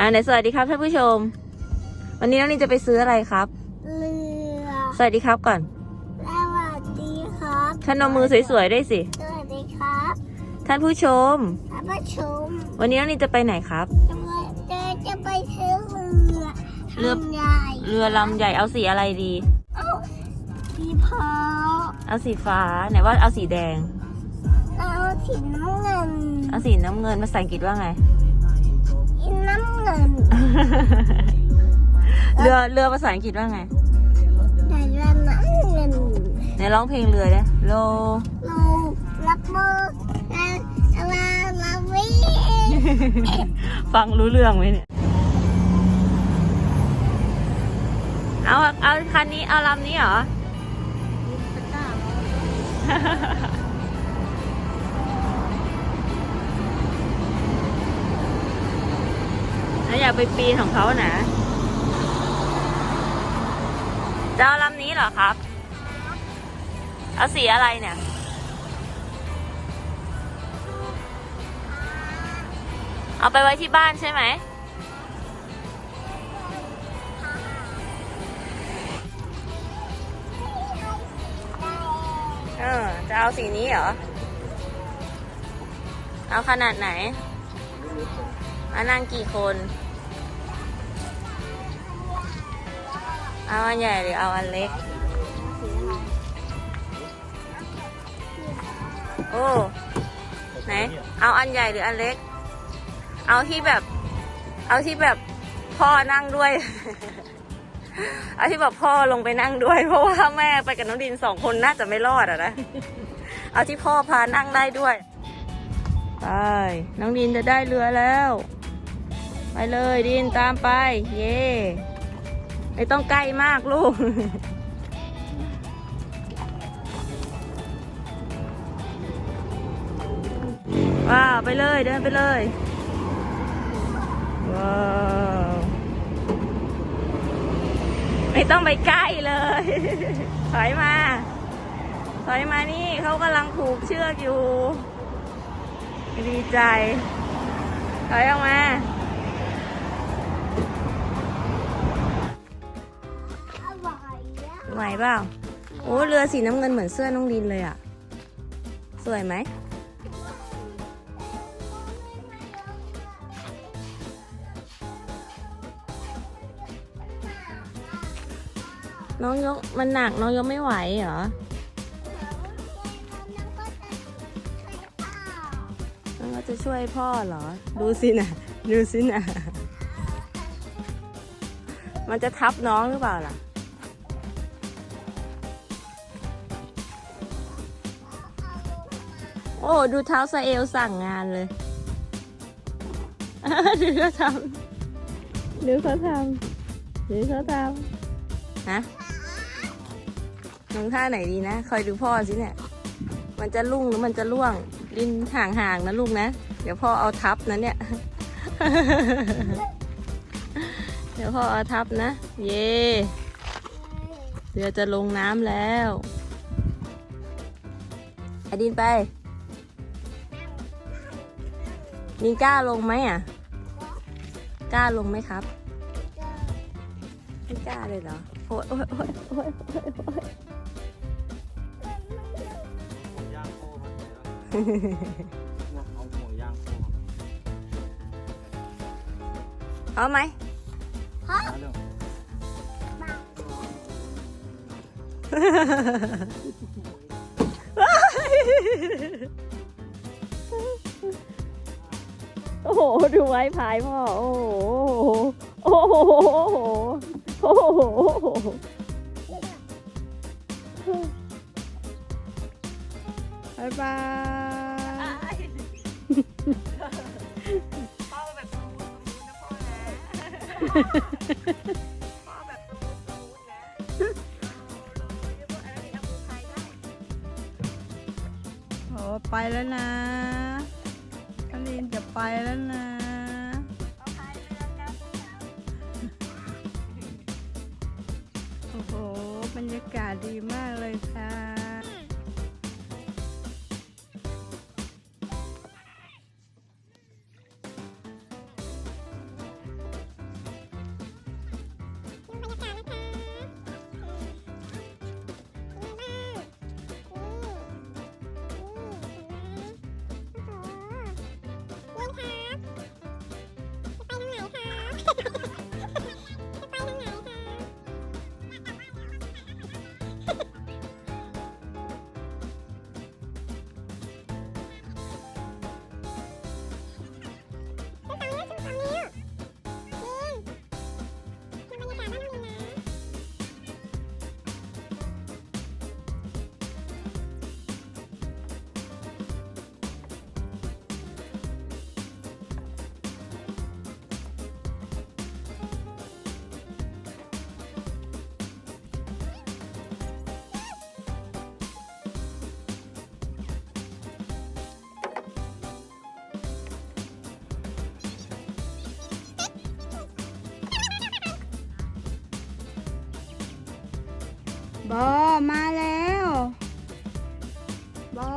อ่าไหนสวัสดีครับท่านผู้ชม วันนี้น้องนินจะไปซื้ออะไรครับ เรือสวัสดีครับก่อน สวัสดีครับท่านเอามือสวยๆได้วยสิ สวัสดีครับท่านผู้ชม ท่านผู้ชมวันนี้น้องนินจะไปไหนครับจะไปจะจะไปซื้อเรือเรือ ทำใหญ่เรือลำใหญ่เอาสีอะไรดี เอ้าสีพอเอาสีฟ้าไหนว่าเอาสีแดงเอาสีน้ำเงินเอาสีน้ำเงินภาษาอังกฤษว่าไงอีน้ำเงิน เรือเรือภาษาอังกฤษว่าไงแต่เรือน้ำเงินไหนร้องเพลงเรือได้โลเรารับมือลาลาลาวิฟังรู้เรื่องไหมเนี่ย เอาเอาคันนี้เอาลำนี้เหรอ ไปปีนของเขานะจะเอาลำนี้เหรอครับ เอาสีอะไรเนี่ย เอาไปไว้ที่บ้านใช่ไหม เออ จะเอาสีนี้เหรอ เอาขนาดไหนอานั่งกี่คน เอาอันใหญ่หรือเอาอันเล็ก โอ้ ไหน เอาอันใหญ่หรืออันเล็ก เอาที่แบบ เอาที่แบบพ่อนั่งด้วย เอาที่แบบพ่อลงไปนั่งด้วย เพราะว่าแม่ไปกับน้องดินสองคนน่าจะไม่รอดอะนะ เอาที่พ่อพานั่งได้ด้วย ไป น้องดินจะได้เรือแล้ว ไปเลยดินตามไป เย่ ไม่ต้องใกล้มากลูก ว้าว ไปเลยเดินไปเลย ว้าว ไม่ต้องไปใกล้เลย ถอยมา ถอยมานี่เขากำลังผูกเชือกอยู่ ดีใจ ถอยออกมา เปล่าโอ้เรือสีน้ำเงินเหมือนเสื้อน้องดินเลยอะ สวยไหมน้องยกมันหนักน้องยกไม่ไหวเหรอน้องก็จะช่วยพ่อเหรอ ดูสินะดูสินะมันจะทับน้องหรือเปล่าล่ะ โอ้ดูเท้าซาเอลสั่งงานเลยดูเขาทำดูเขาทำดูเขาทำฮะลงท่าไหนดีนะ คอยดูพ่อสิเนี่ย มันจะลุ่งหรือมันจะล่วง ดินห่างๆนะลูกนะ เดี๋ยวพ่อเอาทับนะเนี่ย เดี๋ยวพ่อเอาทับนะ เย่เรือจะลงน้ำแล้วไอดินไป นินกล้าลงไหมอะ กล้าลงไหมครับไม่กล้าเลยเหรอ โอ้ยโอ้ยโอ้ยโอ้ยโอ้ยโอ้ยย่างโคมันแล้วเอาหมูย่างโคเอาไหมมาเรื่ องโอ้โห ดูไว้พายพ่อ โอ้โห โอ้โห โอ้โหโอ้โหบายบายพ่อแบบสมูทสมูทนะพ่อนะพ่อแบบสมูทสมูทนะโอ้ไปแล้วนะ จะไปแล้วนะโอ้โห บรรยากาศดีมากเลยค่ะ บอมาแล้วบอ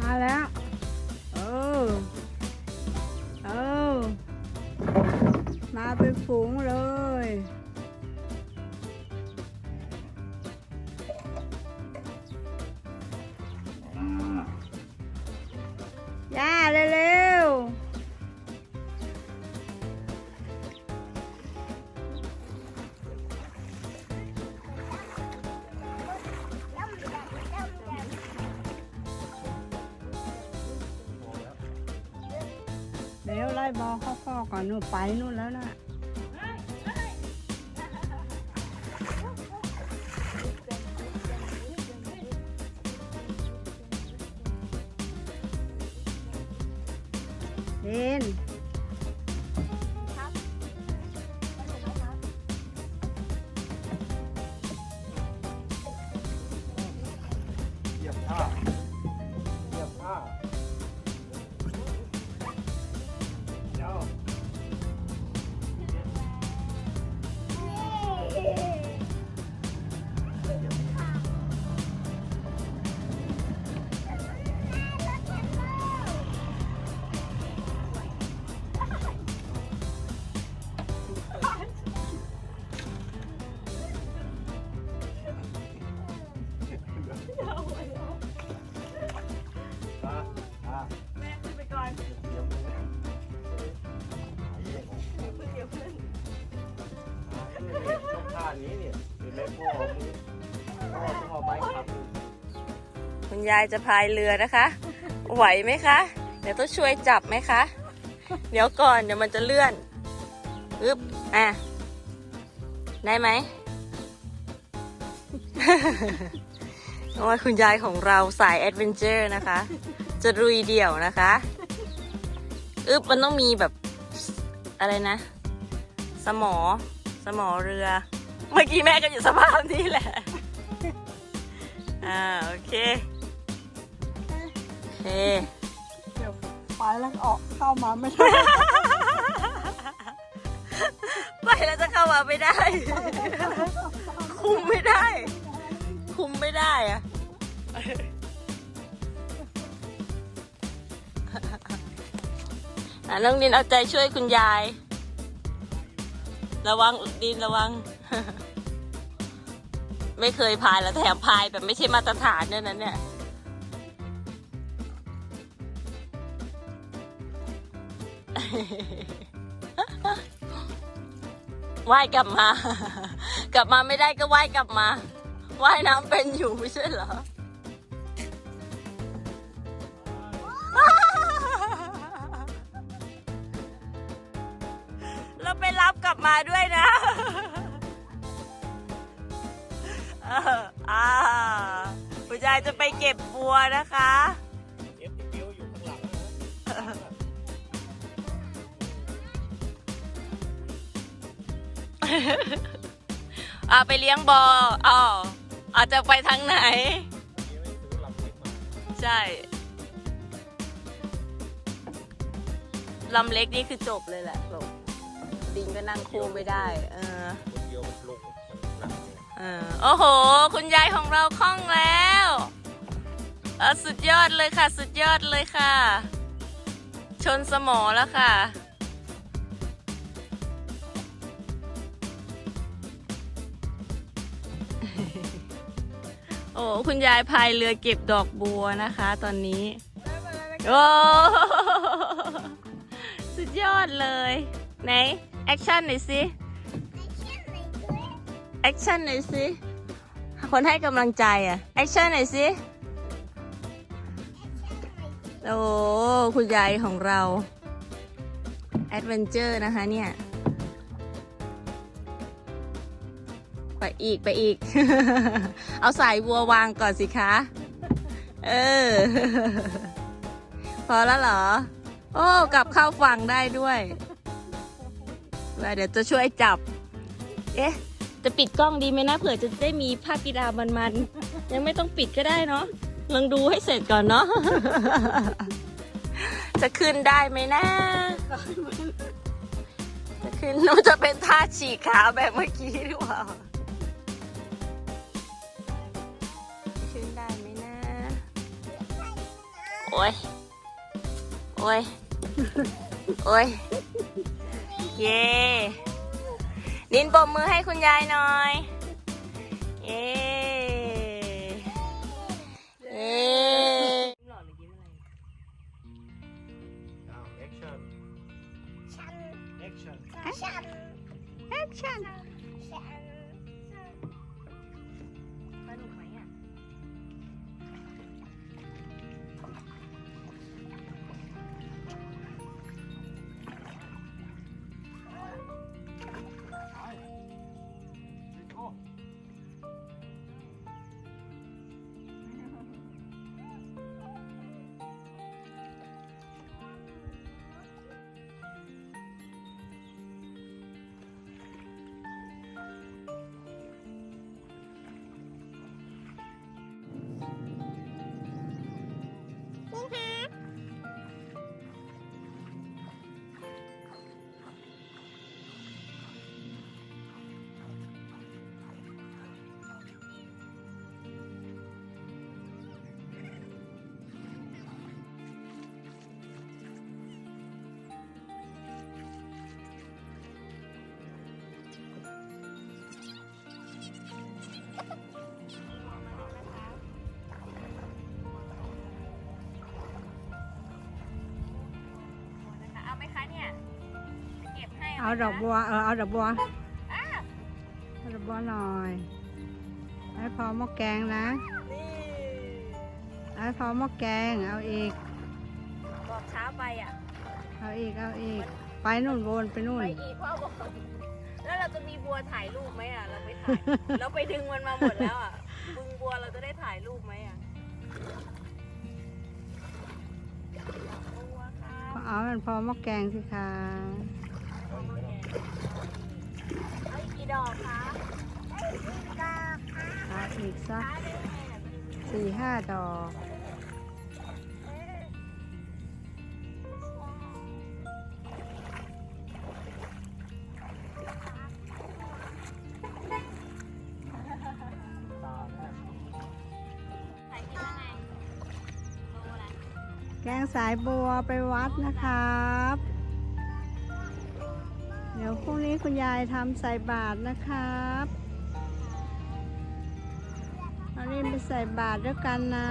มาแล้วเออเออมาเป็นฝูงเลยย่ ไล่บอลเข้าข้อก่อนนู่นไปนู่นแล้วนะเล่นเหยียบผ้า เนี่ยเห็นพ่อมือพ่อต้องเอาไม้ขับคุณยายจะพายเรือนะคะ ไหวไหมคะ เดี๋ยวต้องช่วยจับไหมคะ เดี๋ยวก่อนเดี๋ยวมันจะเลื่อนอึ๊บอะ ได้ไหมเพราะว่าคุณยายของเราสายแอดเวนเจอร์นะคะ จะรุยเดี่ยวนะคะอึ๊บมันต้องมีแบบอะไรนะ สมอ สมอเรือ เมื่อกี้แม่ก็อยู่สภาพนี้แหละ อ่าโอเคโอเคเดี๋ยวไปแล้วออกเข้ามาไม่ได้ไปแล้วจะเข้ามาไม่ได้ คุมไม่ได้ คุมไม่ได้อะอะน้องดินเอาใจช่วยคุณยาย ระวังดินระวัง ไม่เคยพายแล้วแถมพายแบบไม่ใช่มาตรฐานด้วยนั่นเนี่ยว่ายกลับมา กลับมาไม่ได้ก็ว่ายกลับมา ว่ายน้ำเป็นอยู่ไม่ใช่เหรอ จะไปเก็บบัวนะคะ เอฟที่บิ้วอยู่ข้างหลังนะอ่าไปเลี้ยงบออ๋ออาจจะไปทางไหน ใช่ ลำเล็กนี่คือจบเลยแหละจบดิงก็นั่งคู่ไม่ได้ เออ คนเดียวมันลงมันหนัก เออโอ้โห คุณยายของเราคล่องแล้วเออสุดยอดเลยค่ะ สุดยอดเลยค่ะ ชนสมอแล้วค่ะ โอ้คุณยายพายเรือเก็บดอกบัวนะคะ ตอนนี้ โอ้สุดยอดเลย ไหน แอคชั่นหน่อยสิ แอคชั่นหน่อยสิ คนให้กำลังใจอะ แอคชั่นหน่อยสิ โอ้ คุณยายของเรา แอดเวนเจอร์นะคะเนี่ย ไปอีกไปอีก เอาสายวัววางก่อนสิคะ เออ พอแล้วเหรอ โอ้กลับเข้าฝั่งได้ด้วย เดี๋ยวจะช่วยจับ เอ๊ะ จะปิดกล้องดีไหมนะเผื่อจะได้มีภาพกีฬามันๆยังไม่ต้องปิดก็ได้เนาะลองดูให้เสร็จก่อนเนาะจะขึ้นได้ไหมนะจะขึ้นมันจะเป็นท่าฉีกขาแบบเมื่อกี้หรือเปล่าขึ้นได้ไหมนะโอ้ยโอ้ยโอ้ยเย่ นินปมมือให้คุณยายหน่อย เย่เย่ เก็บให้เอาดอกบัว เออ เอาดอกบัวเอาดอกบัวหน่อยให้พอหม้อแกงนะให้พอหม้อแกง เอาอีก บอกช้าไปอะ เอาอีก เอาอีก ไปนู่นวนไปนู่น ไปอีกพ่อบอกแล้วเราจะมีบัวถ่ายรูปไหมอะ เราไปถ่าย เราไปดึงมันมาหมดแล้วอะบึงบัวเราจะได้ถ่ายรูปไหมอะบัวค่ะเอามันพอหม้อแกงสิคะ เอาอีกกี่ดอกคะเอาอีกสักสี่ห้าดอกแกงสายบัวไปวัดนะครับ ดี๋ยวพรุ่งนี้คุณยายทำใส่บาตรนะครับเอารีบไปใส่บาตรด้วยกันนะ